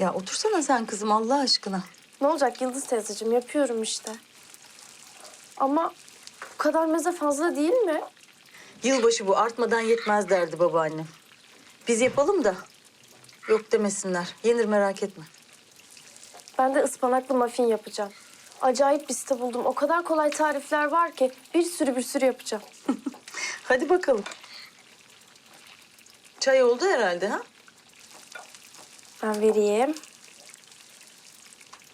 Ya otursana sen kızım Allah aşkına. Ne olacak Yıldız teyzeciğim yapıyorum işte. Ama bu kadar meze fazla değil mi? Yılbaşı bu artmadan yetmez derdi babaannem. Biz yapalım da yok demesinler. Yenir merak etme. Ben de ıspanaklı muffin yapacağım. Acayip bir site buldum. O kadar kolay tarifler var ki bir sürü bir sürü yapacağım. Hadi bakalım. Çay oldu herhalde ha? Ben vereyim.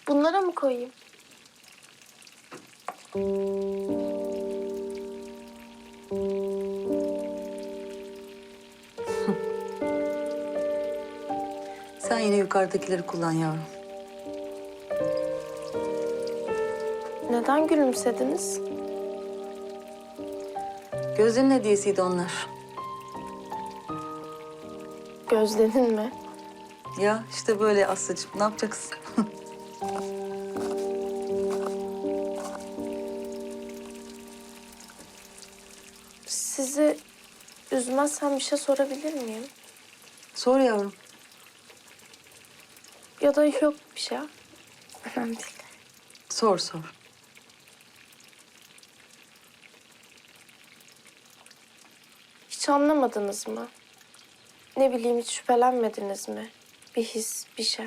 Bunlara mı koyayım? Sen yine yukarıdakileri kullan yavrum. Neden gülümsediniz? Gözde'nin hediyesiydi onlar. Gözlenin mi? Ya işte böyle Aslı'cığım ne yapacaksın? Sizi üzmezsem bir şey sorabilir miyim? Sor yavrum. Ya da yok bir şey. Önemli değil. Sor sor. Hiç anlamadınız mı? Ne bileyim hiç şüphelenmediniz mi? Bir his, bir şey.